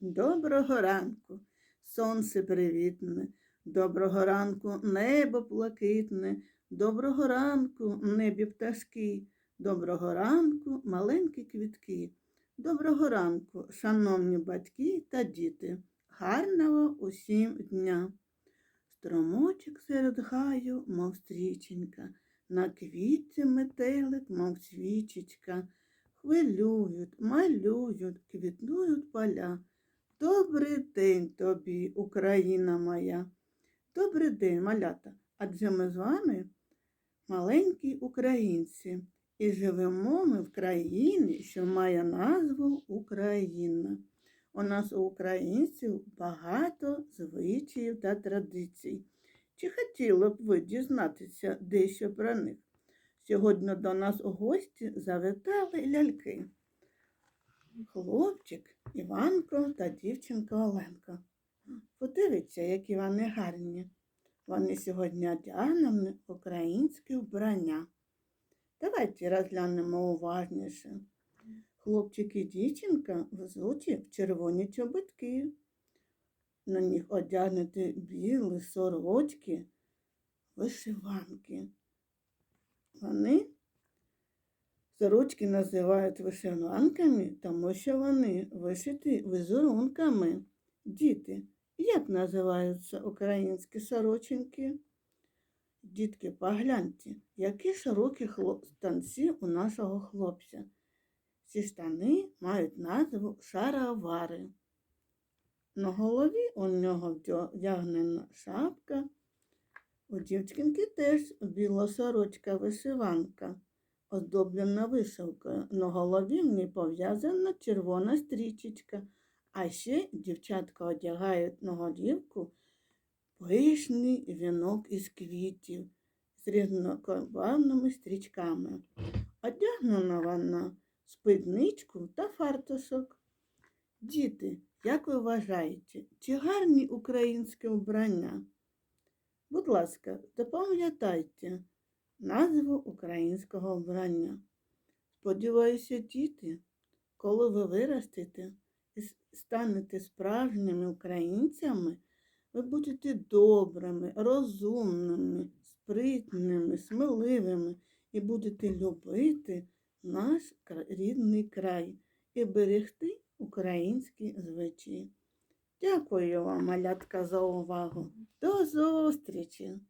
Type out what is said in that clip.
Доброго ранку, сонце привітне, доброго ранку, небо блакитне, доброго ранку, небі пташки, доброго ранку, маленькі квітки. Доброго ранку, шановні батьки та діти, гарного усім дня. Струмочок серед гаю, мов стріченька, на квітці метелик, мов свічечка. Хвилюють, малюють, квітнують поля. Добрий день тобі, Україна моя. Добрий день, малята. Адже ми з вами маленькі українці. І живемо ми в країні, що має назву Україна. У нас у українців багато звичаїв та традицій. Чи хотіли б ви дізнатися дещо про них? Сьогодні до нас у гості завітали ляльки. Хлопчик Іванко та дівчинка Оленка. Подивіться, які вони гарні. Вони сьогодні одягнені українське вбрання. Давайте розглянемо уважніше. Хлопчик і дівчинка взуті в червоні чобітки. На них одягнуті білі сорочки, вишиванки. Вони сорочки називають вишиванками, тому що вони вишиті візерунками. Діти, як називаються українські сорочинки? Дітки, погляньте, які широкі хлоп... штанці у нашого хлопця. Ці штани мають назву шаровари. На голові у нього вдягнена шапка. У дівчинки теж біла сорочка вишиванка, оздоблена вишивкою. На голові в ній пов'язана червона стрічечка, а ще дівчатка одягають на голівку пишний вінок із квітів з різнокольорними стрічками. Одягнена вона спідничку та фартушок. Діти, як ви вважаєте, чи гарні українське вбрання? Будь ласка, запам'ятайте назву українського вбрання. Сподіваюся, діти, коли ви виростете і станете справжніми українцями, ви будете добрими, розумними, спритними, сміливими і будете любити наш рідний край і берегти українські звичаї. Дякую вам, малятка, за увагу. До зустрічі!